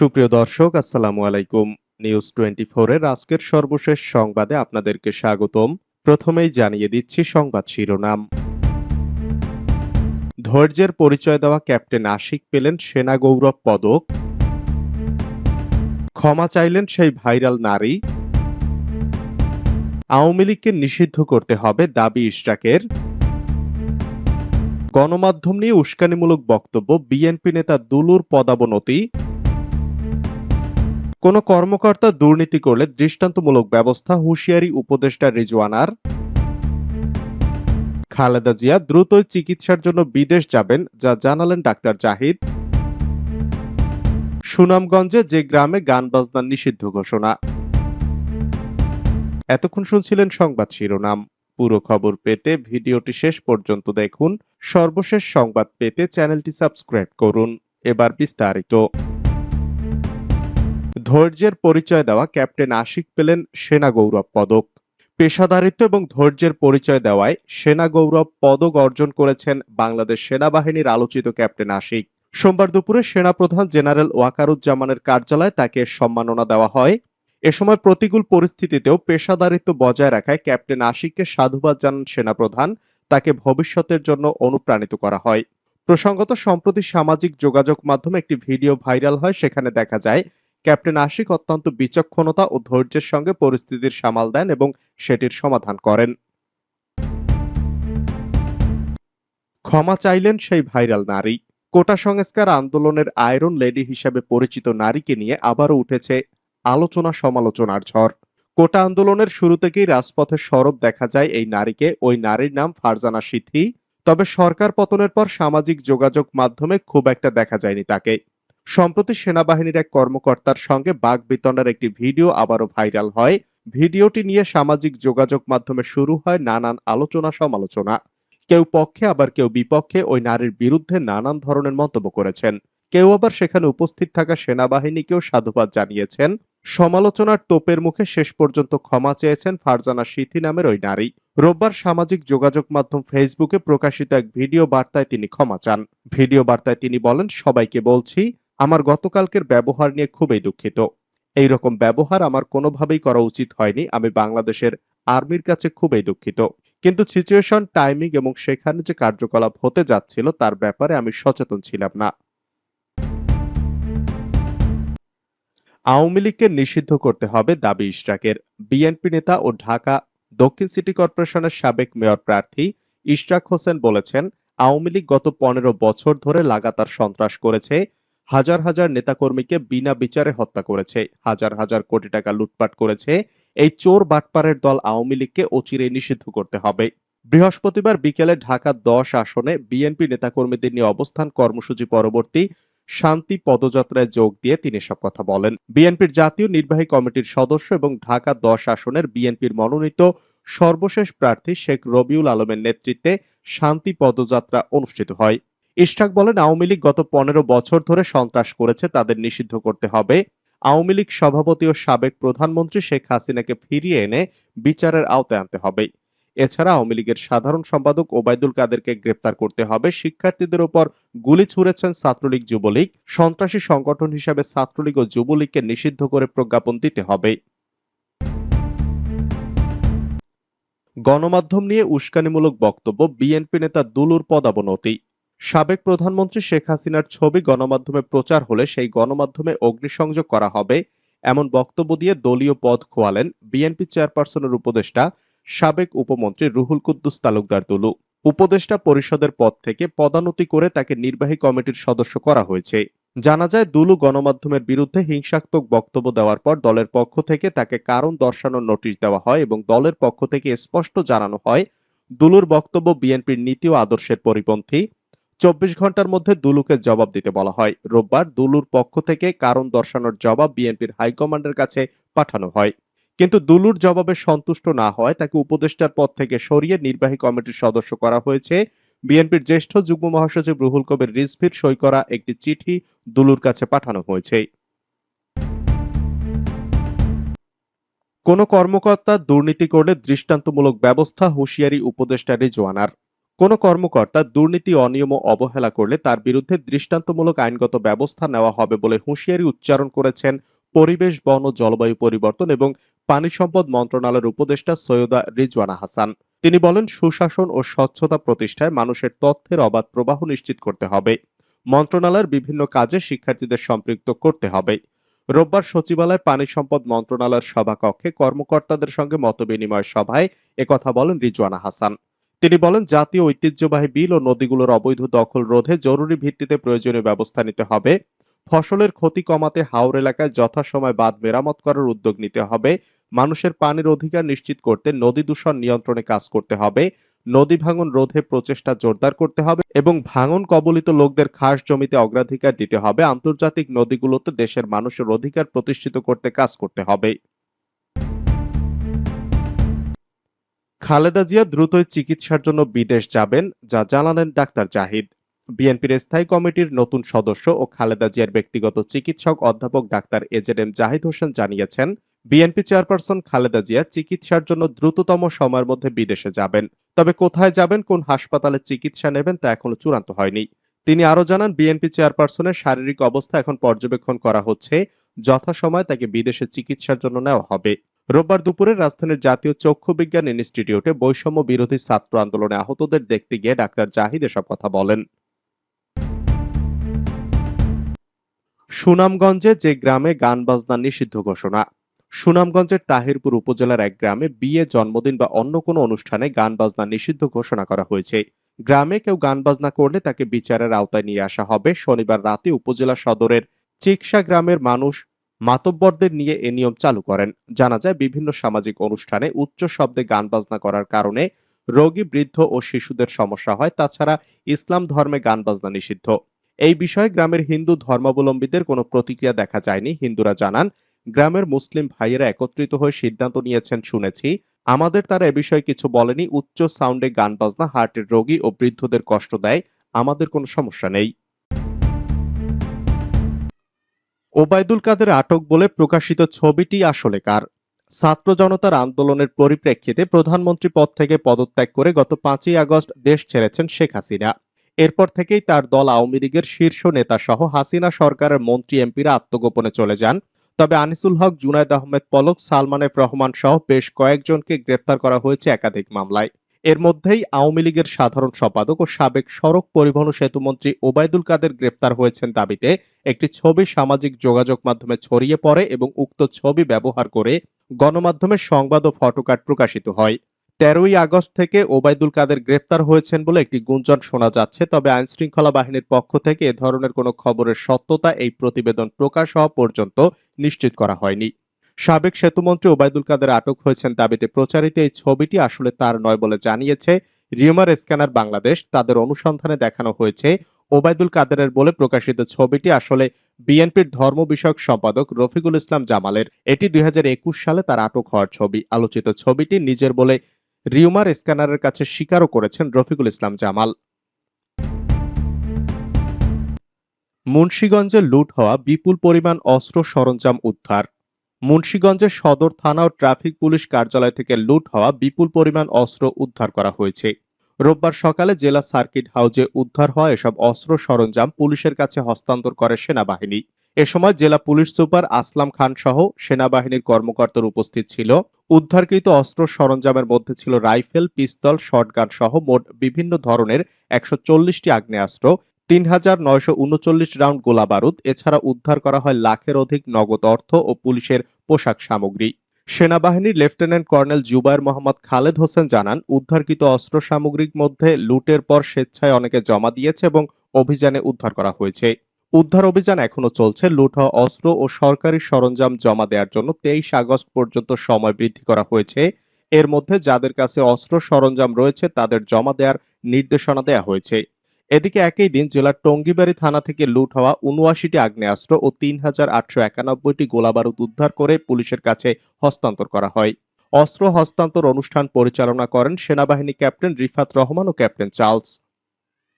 সুপ্রিয় দর্শক, আসসালামু আলাইকুম। নিউজ টোয়েন্টি এর আজকের সর্বশেষ সংবাদে আপনাদেরকে স্বাগতম। প্রথমেই জানিয়ে দিচ্ছি সংবাদ শিরোনাম। ধৈর্যের পরিচয় দেওয়া ক্যাপ্টেন আশিক পেলেন সেনা গৌরব পদক। ক্ষমা চাইলেন সেই ভাইরাল নারী। আওয়ামী লীগকে নিষিদ্ধ করতে হবে দাবি ইশরাকের। গণমাধ্যম নিয়ে উস্কানিমূলক বক্তব্য, বিএনপি নেতা দুলুর পদাবনতি। কোন কর্মকর্তা দুর্নীতি করলে দৃষ্টান্তমূলক ব্যবস্থা হুঁশিয়ারি উপদেষ্টা রিজওয়ানার খালেদা জিয়া দ্রুতই চিকিৎসার জন্য বিদেশ যাবেন, যা জানালেন ডাক্তার জাহিদ। সুনামগঞ্জে যে গ্রামে গান বাজনা নিষিদ্ধ ঘোষণা। এতক্ষণ শুনছিলেন সংবাদ শিরোনাম। পুরো খবর পেতে ভিডিওটি শেষ পর্যন্ত দেখুন। সর্বশেষ সংবাদ পেতে চ্যানেলটি সাবস্ক্রাইব করুন। এবার বিস্তারিত। ধৈর্যের পরিচয় দেওয়া ক্যাপ্টেন আশিক পেলেন সেনা গৌরব পদক। পেশাদারিত্ব এবং ধৈর্যের পরিচয় দেওয়ায় সেনা গৌরব পদক অর্জন করেছেন বাংলাদেশ সেনাবাহিনীর আলোচিত ক্যাপ্টেন আশিক। সোমবার দুপুরে সেনাপ্রধান জেনারেল ওয়াকারুজ্জামানের কার্যালয়ে তাকে সম্মাননা দেওয়া হয়। এ সময় প্রতিকূল পরিস্থিতিতেও পেশাদারিত্ব বজায় রাখায় ক্যাপ্টেন আশিককে সাধুবাদ জানান সেনাপ্রধান। তাকে ভবিষ্যতের জন্য অনুপ্রাণিত করা হয়। প্রসঙ্গত, সম্প্রতি সামাজিক যোগাযোগ মাধ্যমে একটি ভিডিও ভাইরাল হয়, সেখানে দেখা যায় ক্যাপ্টেন আশিক অত্যন্ত বিচক্ষণতা ও ধৈর্যের সঙ্গে পরিস্থিতির সামাল দেন এবং সেটির সমাধান করেন। ক্ষমা চাইলেন সেই ভাইরাল নারী। কোটা সংস্কার আন্দোলনের আয়রন লেডি হিসেবে পরিচিত নারীকে নিয়ে আবারও উঠেছে আলোচনা সমালোচনার ঝড়। কোটা আন্দোলনের শুরু থেকেই রাজপথে সরব দেখা যায় এই নারীকে? ওই নারীর নাম ফারজানা সিথি। তবে সরকার পতনের পর সামাজিক যোগাযোগ মাধ্যমে খুব একটা দেখা যায়নি তাকে। সম্প্রতি সেনাবাহিনীর এক কর্মকর্তার সঙ্গে বাঘ বিতণ্ডার একটি ভিডিও আবারও ভাইরাল হয়। ভিডিওটি নিয়ে সামাজিক যোগাযোগ মাধ্যমে শুরু হয় নানান আলোচনা সমালোচনা। কেউ পক্ষে, আবার কেউ বিপক্ষে ওই নারীর বিরুদ্ধে নানান ধরনের মন্তব্য করেছেন। কেউ আবার সেখানে উপস্থিত থাকা সেনাবাহিনীকেও সাধুবাদ জানিয়েছেন। সমালোচনার তোপের মুখে শেষ পর্যন্ত ক্ষমা চেয়েছেন ফারজানা সিথি নামের ওই নারী। রোববার সামাজিক যোগাযোগ মাধ্যম ফেসবুকে প্রকাশিত এক ভিডিও বার্তায় তিনি ক্ষমা চান। ভিডিও বার্তায় তিনি বলেন, সবাইকে বলছি আমার গতকালকের ব্যবহার নিয়ে খুবই দুঃখিত। এই রকম ব্যবহার আমার কোনোভাবেই করা উচিত হয়নি। আমি বাংলাদেশের আর্মির কাছে খুবই দুঃখিত। কিন্তু সিচুয়েশন টাইমিং এবং সেখানে যে কার্যকলাপ হতে যাচ্ছিল তার ব্যাপারে আমি সচেতন ছিলাম না। আওয়ামী লীগকে নিষিদ্ধ করতে হবে দাবি ইশরাকের। বিএনপি নেতা ও ঢাকা দক্ষিণ সিটি কর্পোরেশনের সাবেক মেয়র প্রার্থী ইশরাক হোসেন বলেছেন, আওয়ামী লীগ গত পনেরো বছর ধরে লাগাতার সন্ত্রাস করেছে হাজার হাজার নেতাকর্মীকে বিনা বিচারে হত্যা করেছে। হাজার হাজার কোটি টাকা লুটপাট করেছে। এই চোর বাটপারের দল আওয়ামী লীগকে অচিরে নিষিদ্ধ করতে হবে। বৃহস্পতিবার বিকেলে ঢাকা দশ আসনে বিএনপি নেতাকর্মীদের নিয়ে অবস্থান কর্মসূচি পরবর্তী শান্তি পদযাত্রায় যোগ দিয়ে তিনি সব কথা বলেন। বিএনপির জাতীয় নির্বাহী কমিটির সদস্য এবং ঢাকা দশ আসনের বিএনপির মনোনীত সর্বশেষ প্রার্থী শেখ রবিউল আলমের নেতৃত্বে শান্তি পদযাত্রা অনুষ্ঠিত হয়। ইশরাক বলেন, আওয়ামী লীগ গত পনেরো বছর ধরে সন্ত্রাস করেছে, তাদের নিষিদ্ধ করতে হবে। আওয়ামী লীগ সভাপতি ও সাবেক প্রধানমন্ত্রী শেখ হাসিনাকে ফিরিয়ে এনে বিচারের আওতায় আনতে হবে। এছাড়া আওয়ামী লীগের সাধারণ সম্পাদক ওবায়দুল কাদেরকে গ্রেপ্তার করতে হবে। শিক্ষার্থীদের ওপর গুলি ছুড়েছেন ছাত্রলীগ যুবলীগ। সন্ত্রাসী সংগঠন হিসাবে ছাত্রলীগ ও যুবলীগকে নিষিদ্ধ করে প্রজ্ঞাপন দিতে হবে। গণমাধ্যম নিয়ে উস্কানিমূলক বক্তব্য, বিএনপি নেতা দুলুর পদাবনতি। সাবেক প্রধানমন্ত্রী শেখ হাসিনার ছবি গণমাধ্যমে প্রচার হলে সেই গণমাধ্যমে অগ্নিসংযোগ করা হবে এমন বক্তব্য দিয়ে দলীয় পদ খোয়ালেন বিএনপি চেয়ারপারসনের উপদেষ্টা, সাবেক উপমন্ত্রী রুহুল কুদ্দুস তালুকদার দুলু উপদেষ্টা পরিষদের পদ থেকে পদানোতি করে তাকে নির্বাহী কমিটির সদস্য করা হয়েছে। জানা যায়, দুলু গণমাধ্যমের বিরুদ্ধে হিংসাত্মক বক্তব্য দেওয়ার পর দলের পক্ষ থেকে তাকে কারণ দর্শানোর নোটিশ দেওয়া হয় এবং দলের পক্ষ থেকে স্পষ্ট জানানো হয়, দুলুর বক্তব্য বিএনপির নীতি ও আদর্শের পরিপন্থী। চব্বিশ ঘণ্টার মধ্যে দুলুকে জবাব দিতে বলা হয়। রোববার দুলুর পক্ষ থেকে কারণ দর্শানোর জবাব বিএনপির হাইকমান্ডের কাছে পাঠানো হয়। কিন্তু দুলুর জবাবে সন্তুষ্ট না হয় তাকে উপদেষ্টার পদ থেকে সরিয়ে নির্বাহী কমিটির সদস্য করা হয়েছে। বিএনপির জ্যেষ্ঠ যুগ্ম মহাসচিব রুহুল কবির রিজভির সই করা একটি চিঠি দুলুর কাছে পাঠানো হয়েছে। কোন কর্মকর্তা দুর্নীতি করলে দৃষ্টান্তমূলক ব্যবস্থা হুঁশিয়ারি উপদেষ্টা রিজওয়ানার। কোনো কর্মকর্তা দুর্নীতি, অনিয়ম অবহেলা করলে তার বিরুদ্ধে দৃষ্টান্তমূলক আইনগত ব্যবস্থা নেওয়া হবে বলে হুঁশিয়ারি উচ্চারণ করেছেন পরিবেশ, বন ও জলবায়ু পরিবর্তন এবং পানি সম্পদ মন্ত্রণালয়ের উপদেষ্টা সৈয়দা রিজওয়ানা হাসান। তিনি বলেন, সুশাসন ও স্বচ্ছতা প্রতিষ্ঠায় মানুষের তথ্যের অবাধ প্রবাহ নিশ্চিত করতে হবে। মন্ত্রণালয়ের বিভিন্ন কাজে শিক্ষার্থীদের সম্পৃক্ত করতে হবে। রোববার সচিবালয় পানি সম্পদ মন্ত্রণালয়ের সভাকক্ষে কর্মকর্তাদের সঙ্গে মতবিনিময় সভায় একথা বলেন রিজওয়ানা হাসান। তিনি বলেন, জাতীয় ঐতিহ্যবাহী বিল ও নদীগুলোর অবৈধ দখল রোধে জরুরি ভিত্তিতে প্রয়োজনীয় ব্যবস্থা নিতে হবে। ফসলের ক্ষতি কমাতে হাওর এলাকায় যথাসময় বাঁধ মেরামত করার উদ্যোগ নিতে হবে। মানুষের পানির অধিকার নিশ্চিত করতে নদী দূষণ নিয়ন্ত্রণে কাজ করতে হবে। নদী ভাঙন রোধে প্রচেষ্টা জোরদার করতে হবে এবং ভাঙন কবলিত লোকদের খাস জমিতে অগ্রাধিকার দিতে হবে। আন্তর্জাতিক নদীগুলোতে দেশের মানুষের অধিকার প্রতিষ্ঠিত করতে কাজ করতে হবে। খালেদা জিয়া দ্রুতই চিকিৎসার জন্য বিদেশ যাবেন, যা জানালেন ডাক্তার জাহিদ। বিএনপির স্থায়ী কমিটির নতুন সদস্য ও খালেদা জিয়ার ব্যক্তিগত চিকিৎসক অধ্যাপক doctor A Z M Zahid Hossain জানিয়েছেন, বিএনপি চেয়ারপারসন খালেদা জিয়া চিকিৎসার জন্য দ্রুততম সময়ের মধ্যে বিদেশে যাবেন। তবে কোথায় যাবেন, কোন হাসপাতালে চিকিৎসা নেবেন তা এখনও চূড়ান্ত হয়নি। তিনি আরও জানান, বিএনপি চেয়ারপারসনের শারীরিক অবস্থা এখন পর্যবেক্ষণ করা হচ্ছে, যথাসময়ে তাকে বিদেশে চিকিৎসার জন্য নেওয়া হবে। রোববার দুপুরে রাজধানীর জাতীয় চক্ষু বিজ্ঞান ইনস্টিটিউটে বৈষম্য বিরোধী ছাত্র আন্দোলনে আহতদের দেখতে গিয়ে ডাক্তার জাহিদ এসব কথা বলেন। সুনামগঞ্জে যে গ্রামে গান বাজনা নিষিদ্ধ ঘোষণা, সুনামগঞ্জের তাহিরপুর উপজেলার এক গ্রামে বিয়ে, জন্মদিন বা অন্য কোনো অনুষ্ঠানে গান বাজনা নিষিদ্ধ ঘোষণা করা হয়েছে। গ্রামে কেউ গান বাজনা করলে তাকে বিচারের আওতায় নিয়ে আসা হবে। শনিবার রাতে উপজেলা সদরের চিকসা গ্রামের মানুষ মাতব্বরদের নিয়ে এ নিয়ম চালু করেন। জানা যায়, বিভিন্ন সামাজিক অনুষ্ঠানে উচ্চ শব্দে গান বাজনা করার কারণে রোগী, বৃদ্ধ ও শিশুদের সমস্যা হয়। তাছাড়া ইসলাম ধর্মে গান বাজনা নিষিদ্ধ। এই বিষয়ে গ্রামের হিন্দু ধর্মাবলম্বীদের কোনো প্রতিক্রিয়া দেখা যায়নি। হিন্দুরা জানান, গ্রামের মুসলিম ভাইয়েরা একত্রিত হয়ে সিদ্ধান্ত নিয়েছেন, শুনেছি। আমাদের তারা এ বিষয়ে কিছু বলেনি। উচ্চ সাউন্ডে গান বাজনা হার্টের রোগী ও বৃদ্ধদের কষ্ট দেয়। আমাদের কোনো সমস্যা নেই। ওবায়দুল কাদের আটক বলে প্রকাশিত ছবিটি আসলে কার? ছাত্র জনতার আন্দোলনের পরিপ্রেক্ষিতে প্রধানমন্ত্রী পদ থেকে পদত্যাগ করে গত পাঁচই আগস্ট দেশ ছেড়েছেন শেখ হাসিনা। এরপর থেকেই তার দল আওয়ামী লীগের শীর্ষ নেতা সহ হাসিনা সরকারের মন্ত্রী এমপিরা আত্মগোপনে চলে যান। তবে আনিসুল হক, জুনায়দ আহমেদ পলক, সালমান রহমান সহ বেশ কয়েকজনকে গ্রেপ্তার করা হয়েছে একাধিক মামলায়। এর মধ্যেই আওয়ামী লীগের সাধারণ সম্পাদক ও সাবেক সড়ক পরিবহন সেতুমন্ত্রী ওবায়দুল কাদের গ্রেপ্তার হয়েছেন দাবিতে। একটি ছবি সামাজিক যোগাযোগ মাধ্যমে ছড়িয়ে পড়ে এবং উক্ত ছবি ব্যবহার করে গণমাধ্যমে সংবাদ ও ফটোকার্ড প্রকাশিত হয়। তেরোই আগস্ট থেকে ওবায়দুল কাদের গ্রেপ্তার হয়েছেন বলে একটি গুঞ্জন শোনা যাচ্ছে, তবে আইন শৃঙ্খলা বাহিনীর পক্ষ থেকে এ ধরনের কোনো খবরের সত্যতা এই প্রতিবেদন প্রকাশ হওয়া পর্যন্ত নিশ্চিত করা হয়নি। সাবেক সেতুমন্ত্রী ওবায়দুল কাদের আটক হয়েছেন দাবিতে প্রচারিত এই ছবিটি আসলে তার নয় বলে জানিয়েছে রিউমার স্ক্যানার বাংলাদেশ। তাদের অনুসন্ধানে দেখানো হয়েছে, ওবায়দুল কাদেরের বলে প্রকাশিত ছবিটি আসলে বিএনপির ধর্ম বিষয়ক সম্পাদক রফিকুল ইসলাম জামালের। এটি দুই হাজার একুশ সালে তার আটক হওয়ার ছবি। আলোচিত ছবিটি নিজের বলে রিউমার স্ক্যানারের কাছে স্বীকারও করেছেন রফিকুল ইসলাম জামাল। মুন্সীগঞ্জে লুট হওয়া বিপুল পরিমাণ অস্ত্র সরঞ্জাম উদ্ধার। মুন্সীগঞ্জের সদর থানা ও ট্রাফিক পুলিশ কার্যালয় থেকে লুট হওয়া বিপুল পরিমাণ অস্ত্র উদ্ধার করা হয়েছে। রোববার সকালে জেলা সার্কিট হাউজে উদ্ধার হওয়া এসব অস্ত্র সরঞ্জাম পুলিশের কাছে হস্তান্তর করে সেনাবাহিনী। এ সময় জেলা পুলিশ সুপার আসলাম খান সহ সেনাবাহিনীর কর্মকর্তার উপস্থিত ছিল। উদ্ধারকৃত অস্ত্র সরঞ্জামের মধ্যে ছিল রাইফেল, পিস্তল, শটগান সহ মোট বিভিন্ন ধরনের একশো চল্লিশটি আগ্নেয়াস্ত্র তিন হাজার নয়শো উনচল্লিশ রাউন্ড গোলা বারুদ, এছাড়া উদ্ধার করা হয় লাখের অধিক নগদ অর্থ ও পুলিশের পোশাক সামগ্রী। সেনাবাহিনীর লেফটেন্যান্ট কর্নেল জুবায়ের মোহাম্মদ খালেদ হোসেন জানান, উদ্ধারকৃত অস্ত্র সামগ্রীর মধ্যে লুটের পর স্বেচ্ছায় অনেকে জমা দিয়েছে এবং অভিযানে উদ্ধার করা হয়েছে। উদ্ধার অভিযান এখনও চলছে। লুট হওয়া অস্ত্র ও সরকারি সরঞ্জাম জমা দেওয়ার জন্য তেইশ আগস্ট পর্যন্ত সময় বৃদ্ধি করা হয়েছে। এর মধ্যে যাদের কাছে অস্ত্র সরঞ্জাম রয়েছে, তাদের জমা দেওয়ার নির্দেশনা দেওয়া হয়েছে। এদিকে একই দিন জেলার টঙ্গিবাড়ি থানা থেকে লুট হওয়া উনআশিটি আগ্নেয়াস্ত্র ও তিন হাজার আটশো একানব্বইটি গোলাবারুদ উদ্ধার করে পুলিশের কাছে হস্তান্তর করা হয়। অস্ত্র হস্তান্তর অনুষ্ঠান পরিচালনা করেন সেনাবাহিনী ক্যাপ্টেন রিফাত রহমান ও ক্যাপ্টেন চার্লস।